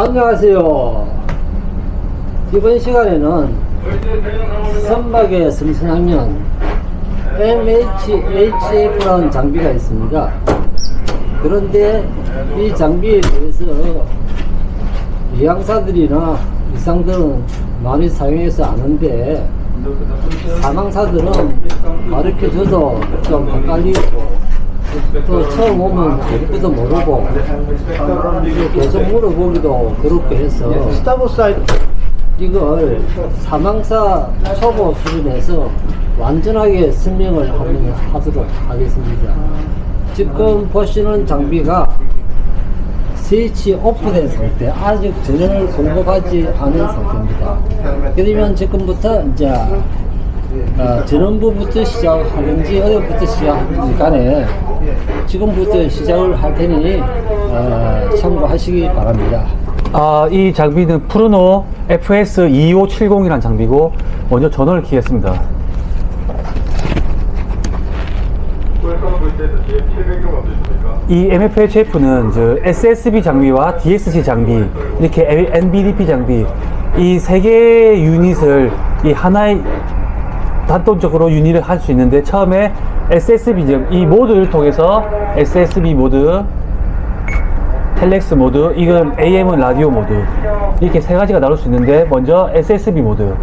안녕하세요. 이번 시간에는 선박의 승선하면 MHHF라는 장비가 있습니다. 그런데 이 장비에 대해서 이양사들이나 이상들은 많이 사용해서 아는데 사망사들은 가르쳐줘도 좀 헷갈리고 또 처음 오면 아무것도 모르고 계속 물어보기도 그렇게 해서 스타벅스 이걸 사망사 초보 수준에서 완전하게 설명을 한번 하도록 하겠습니다. 지금 보시는 장비가 스위치 오프된 상태, 아직 전원을 공급하지 않은 상태입니다. 그러면 지금부터 이제 어, 전원부부터 시작하든지 어디부터 시작하든지 간에 지금부터 시작을 할 테니 어, 참고하시기 바랍니다. 아, 이 장비는 프루노 FS2570이라는 장비고 먼저 전원을 키겠습니다. 이 MFHF는 저 SSB 장비와 DSC 장비, 이렇게 NBDP 장비, 이 세 개의 유닛을 이 하나의 단돈적으로 유닛을 할 수 있는데 처음에 SSB 즉이 모드를 통해서 SSB 모드, 텔렉스 모드, 이건 AM은 라디오 모드. 이렇게 세 가지가 나올 수 있는데 먼저 SSB 모드.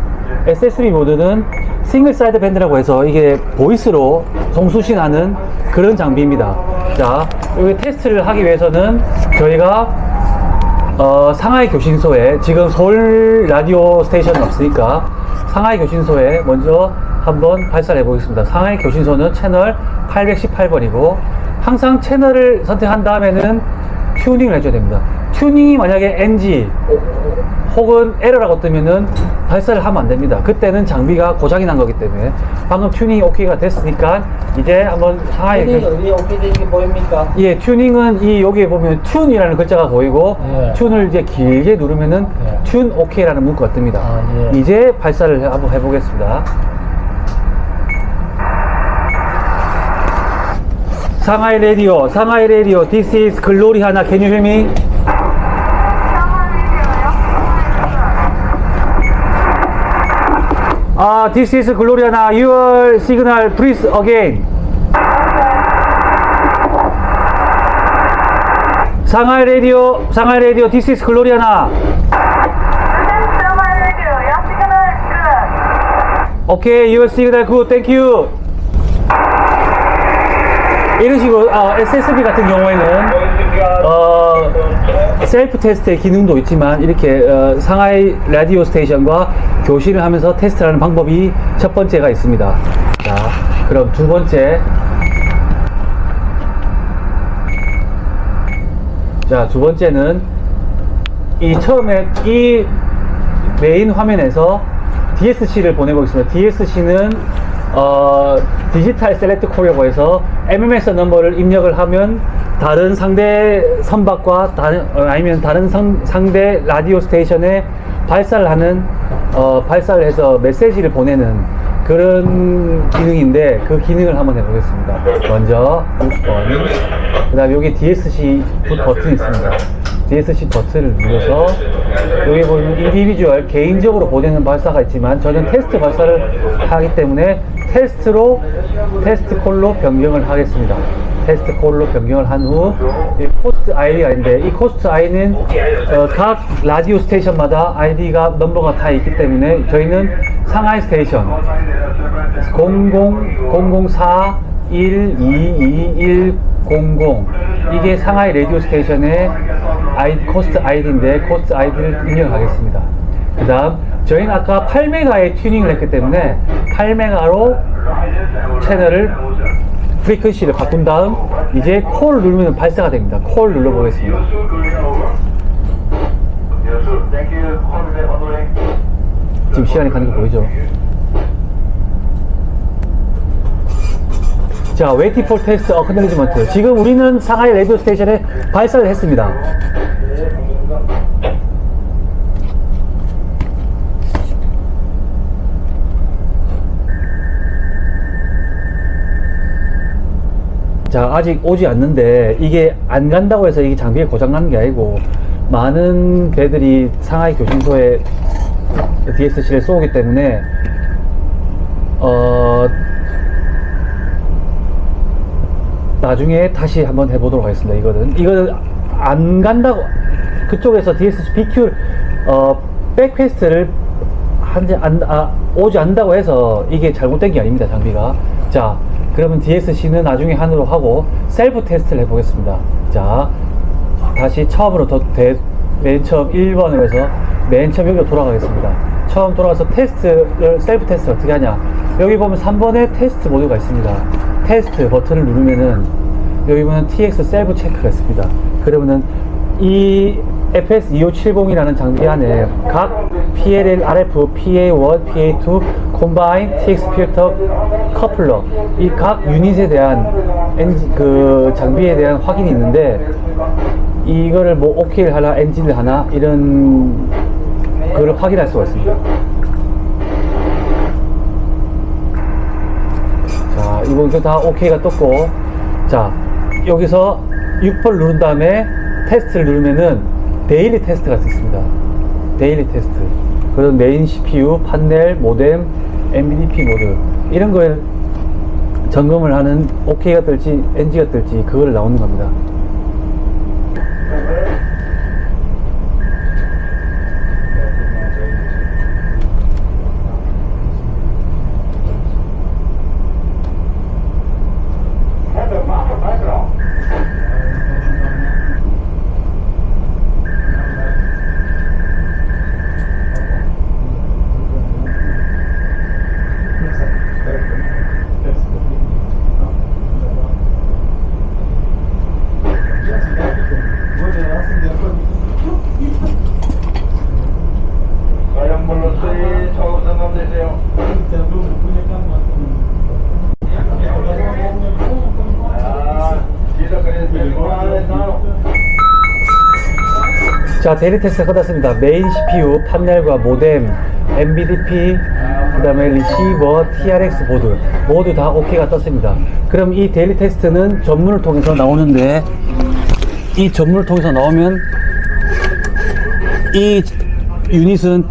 SSB 모드는 싱글 사이드 밴드라고 해서 이게 보이스로 송수신하는 그런 장비입니다. 자 여기 테스트를 하기 위해서는 저희가 어, 상하이 교신소에 지금 서울 라디오 스테이션은 없으니까 상하이 교신소에 먼저 한번 발사를 해보겠습니다. 상하이 교신소는 채널 818번이고 항상 채널을 선택한 다음에는 튜닝을 해줘야 됩니다. 튜닝이 만약에 NG 혹은 에러라고 뜨면은 발사를 하면 안 됩니다. 그때는 장비가 고장이 난 거기 때문에 방금 튜닝이 오케이가 됐으니까 이제 한번 상하이 튜닝 어디 어떻게 되는 게 보입니까? 예, 튜닝은 이 여기에 보면 튠이라는 글자가 보이고 예. 튠을 이제 길게 누르면은 예. 튠 오케이라는 문구가 뜹니다. 아, 예. 이제 발사를 해- 한번 해보겠습니다. 상하이 레디오, 상하이 레디오, this is 글로리 하나, can you hear me? 아, this is 글로리 하나, your signal please again. 상하이 레디오, 상하이 레디오, this is 글로리 하나. 오케이, your signal good, thank you. 이런 식으로 아, SSB 같은 경우에는 어, 셀프 테스트의 기능도 있지만 이렇게 어, 상하이 라디오 스테이션과 교신을 하면서 테스트하는 방법이 첫 번째가 있습니다. 자, 그럼 두 번째. 자, 두 번째는 이 처음에 이 메인 화면에서 DSC를 보내고 있습니다. DSC는 어, 디지털 셀렉트 코리아고 해서 MMS 넘버를 입력을 하면 다른 상대 선박과 다른, 어, 아니면 다른 상, 상대 라디오 스테이션에 발사를 하는 어, 발사를 해서 메시지를 보내는 그런 기능인데 그 기능을 한번 해보겠습니다. 먼저 6번 그 다음에 여기 DSC 버튼이 있습니다. DSC 버튼을 눌러서 여기 보면 인디비주얼 개인적으로 보내는 발사가 있지만 저는 테스트 발사를 하기 때문에 테스트로 테스트 콜로 변경을 하겠습니다. 테스트 콜로 변경을 한 후 코스트 아이디가 있는데 이 코스트 아이는 어, 각 라디오 스테이션마다 아이디가 넘버가 다 있기 때문에 저희는 상하이 스테이션 00 004 122 100 이게 상하이 라디오 스테이션의 아이디, 코스트 아이디인데 코스트 아이디를 입력하겠습니다. 그 다음 저희는 아까 8메가의 튜닝을 했기 때문에 8메가로 채널을 프리퀀시를 바꾼 다음 이제 콜 누르면 발사가 됩니다. 콜 눌러보겠습니다. 지금 시간이 가는 거 보이죠? 자, 웨이팅 폴 테스트 어크놀리지먼트. 지금 우리는 상하이 레디오 스테이션에 발사를 했습니다. 자, 아직 오지 않는데 이게 안 간다고 해서 이게 장비가 고장 나는 게 아니고 많은 배들이 상하이 교신소에 DSC를 쏘기 때문에 어 나중에 다시 한번 해보도록 하겠습니다. 이거는 이거는 안 간다고 그쪽에서 DSC BQ 어 백퀘스트를 한지 안 아, 오지 않는다고 해서 이게 잘못된 게 아닙니다. 장비가 자 그러면 DSC는 나중에 한으로 하고 셀프 테스트를 해보겠습니다. 자 다시 처음으로 더, 대, 맨 처음 1번을 해서 맨 처음 여기로 돌아가겠습니다. 처음 돌아가서 테스트를, 셀프 테스트 어떻게 하냐. 여기 보면 3번에 테스트 모드가 있습니다. 테스트 버튼을 누르면은 여기 보면 TX 셀프 체크가 있습니다. 그러면은 이 FS 2570이라는 장비 안에 각 PLL, RF, PA1, PA2, 콤바인, TX 필터, 커플러 이 각 유닛에 대한 엔진 그 장비에 대한 확인이 있는데 이거를 뭐 오케이를 하나 엔진을 하나 이런 그걸 확인할 수가 있습니다. 자, 이번 거다 오케이가 떴고, 자, 여기서 6번 누른 다음에 테스트를 누르면은 데일리 테스트가 있습니다. 데일리 테스트. 그런 메인 CPU, 판넬, 모뎀, MBDP 모드. 이런 거에 점검을 하는 오케이가 뜰지, NG가 뜰지, 그걸 나오는 겁니다. 자, 데일리 테스트가 끝났습니다. 메인 CPU, 판넬과 모뎀, MBDP, 그 다음에 리시버, TRX 보드, 모두 다 오케이가 떴습니다. 그럼 이 데일리 테스트는 전문을 통해서 나오는데, 이 전문을 통해서 나오면, 이 유닛은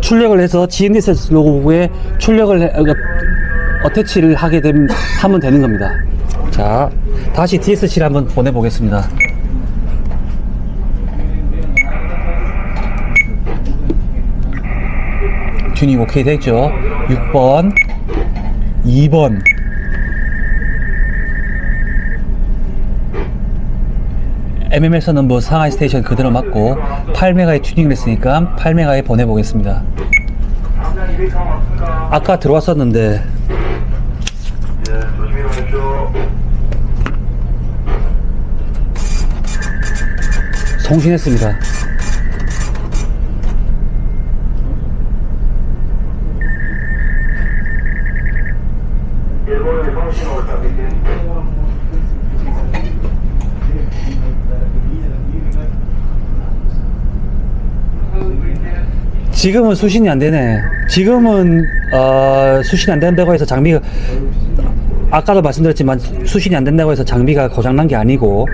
출력을 해서 GNSS 로고부에 출력을, 해, 어, 어태치를 하게 됨, 하면 되는 겁니다. 자, 다시 DSC를 한번 보내보겠습니다. 튜닝 오케이 됐죠? 6번, 2번. MM에서는 뭐 상하이 스테이션 그대로 맞고 8메가에 튜닝을 했으니까 8메가에 보내보겠습니다. 아까 들어왔었는데. 송신했습니다. 일본에 성신을 담기신 지금은 수신이 안 되네. 지금은 어, 수신이 안 된다고 해서 장비가 아까도 말씀드렸지만 수신이 안 된다고 해서 장비가 고장난 게 아니고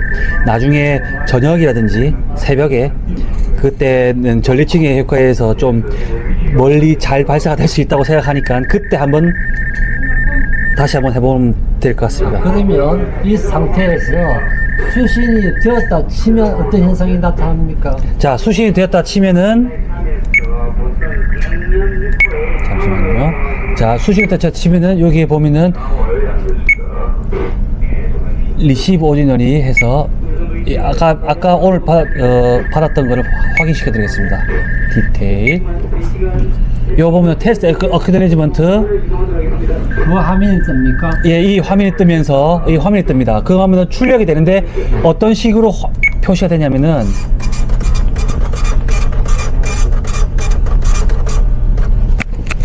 나중에 저녁이라든지 새벽에 그때는 전리층의 효과에서 좀 멀리 잘 발사가 될 수 있다고 생각하니까 그때 한번 다시 한번 해보면 될 것 같습니다. 그러면 이 상태에서 수신이 되었다 치면 어떤 현상이 나타납니까? 자, 수신이 되었다 치면은 잠시만요. 자, 수신이 되었다 치면은 여기에 보면은 리시브 오리지널이 해서 이 아까 아까 오늘 받, 어, 받았던 거를 확인시켜 드리겠습니다. 디테일. 요 보면 테스트 어크드레지먼트 그 화면이 뜹니까? 예, 이 화면이 뜨면서 이 화면이 뜹니다. 그 화면은 출력이 되는데 어떤 식으로 화- 표시가 되냐면은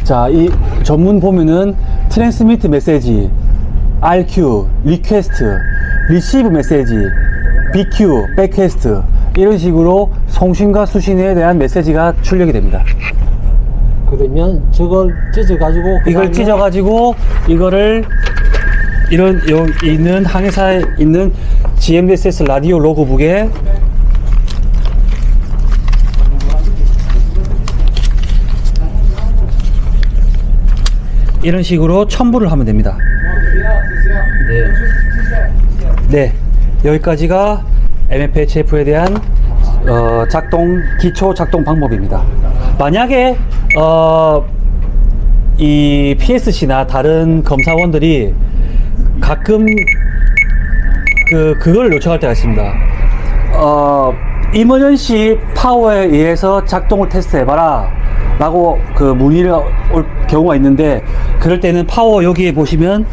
자, 이 전문 보면은 트랜스미트 메시지, RQ, 리퀘스트, 리시브 메시지, BQ, 백퀘스트 이런 식으로 송신과 수신에 대한 메시지가 출력이 됩니다. 그러면 저걸 찢어 가지고 이걸 그다음에 찢어 가지고 이거를 이런 요 있는 항해사에 있는 GMSS 라디오 로그북에 이런 식으로 첨부를 하면 됩니다. 네. 네, 여기까지가 MFHF에 대한 어, 작동 기초 작동 방법입니다. 만약에 어, 이 PSC나 다른 검사원들이 가끔 그 그걸 요청할 때가 있습니다. 어, 이머전시 파워에 의해서 작동을 테스트해봐라. 라고 그 문의를 올 경우가 있는데 그럴 때는 파워 여기에 보시면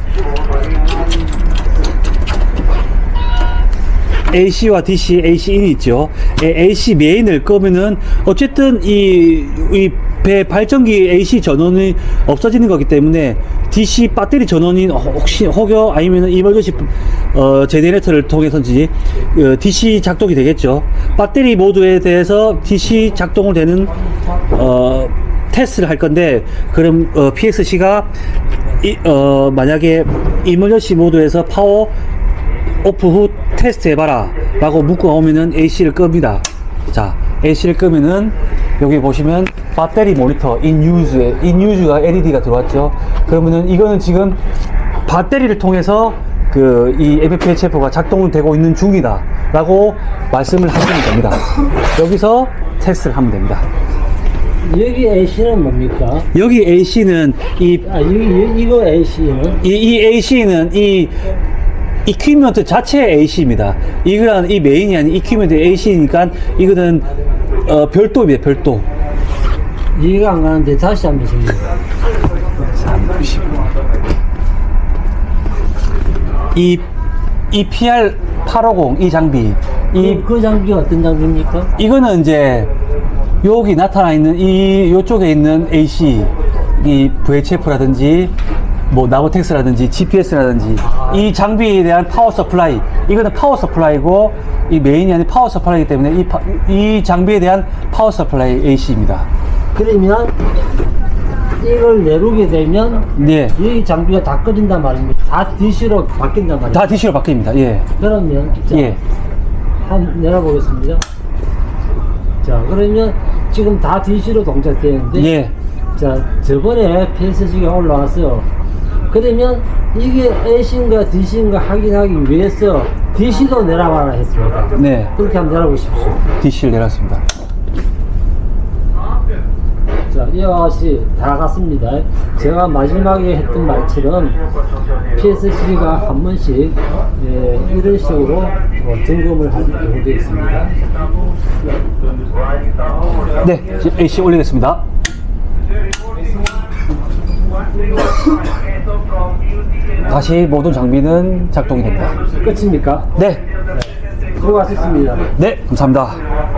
AC와 DC, AC-인이 있죠. 예, AC 메인을 끄면은 어쨌든 이, 이 배 발전기 AC 전원이 없어지는 거기 때문에 DC 배터리 전원이 혹시 혹여 아니면은 이머전시 어, 제네레이터를 통해서인지 어, DC 작동이 되겠죠. 배터리 모드에 대해서 DC 작동을 되는 어, 테스트를 할 건데 그럼 어, PXC가 이, 어, 만약에 이머전시 모드에서 파워 오프 후 테스트 해봐라 라고 묻고 오면은 AC를 끕니다. 자 AC를 끄면은 여기 보시면 배터리 모니터 인유즈에 인유즈가 LED가 들어왔죠. 그러면은 이거는 지금 배터리를 통해서 그이 FPHF가 작동이 되고 있는 중이다 라고 말씀을 하시면 됩니다. 여기서 테스트를 하면 됩니다 여기 AC는 뭡니까? 여기 AC는 이 아, 여기, 이- 이 거 AC는? 이, 이 AC는 이 이퀴먼트 자체의 AC입니다. 이거는 이 메인이 아닌 이퀴먼트 AC니까 이거는 어, 별도입니다. 별도. 이해가 안 가는데 다시 한번 설명해. 이, 이 PR 850 이 장비 이 그, 그 장비가 어떤 장비입니까? 이거는 이제 여기 나타나 있는 이 요쪽에 있는 AC 이 VHF라든지 뭐 나보텍스라든지 GPS라든지 이 장비에 대한 파워 서플라이 이거는 파워 서플라이고 이 메인이 아닌 파워 서플라이기 때문에 이, 파- 이 장비에 대한 파워 서플라이 AC입니다. 그러면 이걸 내리게 되면 네. 이 장비가 다 꺼진단 말입니다. 다 DC로 바뀐단 말입니다. 다 DC로 바뀝니다. 예. 그러면 자, 예. 한번 내려보겠습니다. 자, 그러면 지금 다 DC로 동작되는데 예. 자, 저번에 PSG가 올라왔어요. 그러면 이게 AC인가 DC인가 확인하기 위해서 DC도 내려가라 했습니다. 네. 그렇게 한번 내려보십시오. DC를 내렸습니다. 자, 이와 같이 다 갔습니다. 제가 마지막에 했던 말처럼 PSC가 한 번씩 예, 이런 식으로 어, 점검을 할 경우도 있습니다. 네. AC 올리겠습니다. 다시 모든 장비는 작동이 됩니다. 끝입니까? 네. 수고하셨습니다. 네. 감사합니다.